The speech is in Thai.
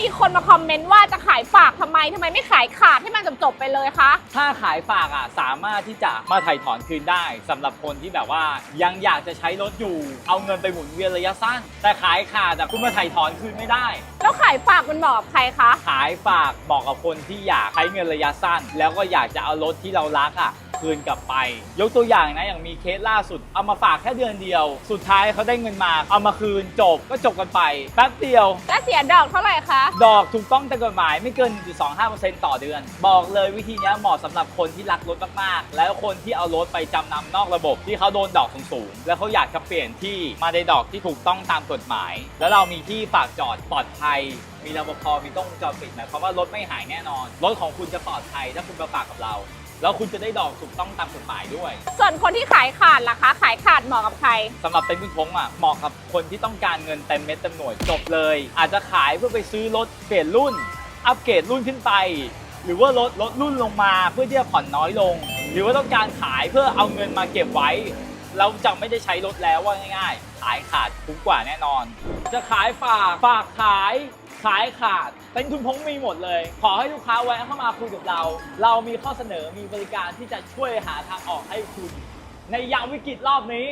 มีคนมาคอมเมนต์ว่าจะขายฝากทำไมทำไมไม่ขายขาดให้มันจบๆไปเลยคะ ถ้าขายฝากอะสามารถที่จะมาถ่ายถอนคืนได้สำหรับคนที่แบบว่ายังอยากจะใช้รถอยู่ เอาเงินไปหมุนเวียนระยะสั้น แต่ขายขาดอะคุณมาถ่ายถอนคืนไม่ได้ แล้วขายฝากมันเหมาะกับใครคะ ขายฝากบอกกับคนที่อยากใช้เงินระยะสั้น แล้วก็อยากจะเอารถที่เรารักอะคืนกลับไป ยกตัวอย่างนะอย่างมีเคสล่าสุด เอามาฝากแค่เดือนเดียว สุดท้ายเขาได้เงินมา เอามาคืนจบก็จบกันไปแป๊บเดียว และเสียดอกเท่าไหร่คะ ดอกถูกต้องตามกฎหมายไม่เกิน 1.25%ต่อเดือน บอกเลยวิธีเนี้ยเหมาะสำหรับคนที่รักรถมากๆ แล้วคนที่เอารถไปจำนำนอกระบบ ที่เขาโดนดอกสูงๆแล้วเขาอยากจะเปลี่ยนที่มาในดอกที่ถูกต้องตามกฎหมาย แล้วเรามีที่ฝากจอดปลอดภัยมีรปภมีกล้องวงจรปิดหมายความว่ารถไม่หายแน่นอน รถของคุณจะปลอดภัยถ้าคุณมาฝากกับเรา แล้วคุณจะได้ดอกถูกต้องตามกฎหมายด้วยส่วนคนที่ขายขาดล่ะคะ ขายขาดเหมาะกับใคร สำหรับเต็นท์คุณพงษ์อะเหมาะกับคนที่ต้องการเงินเต็มเม็ดเต็มหน่วยจบเลย อาจจะขายเพื่อไปซื้อรถเปลี่ยนรุ่น อัปเกรดรุ่นขึ้นไป หรือว่าลดลดรุ่นลงมาเพื่อที่จะผ่อนน้อยลง หรือว่าต้องการขายเพื่อเอาเงินมาเก็บไว้ เราจะไม่ได้ใช้รถแล้วว่าง่ายๆ ขายขาดคุ้มกว่าแน่นอน จะขายฝากฝากขายขายขาด เป็นคุณพงมีหมดเลย ขอให้ลูกค้าแวะเข้ามาคุยกับเรา เรามีข้อเสนอมีบริการที่จะช่วยหาทางออกให้คุณ ในยามวิกฤตรอบนี้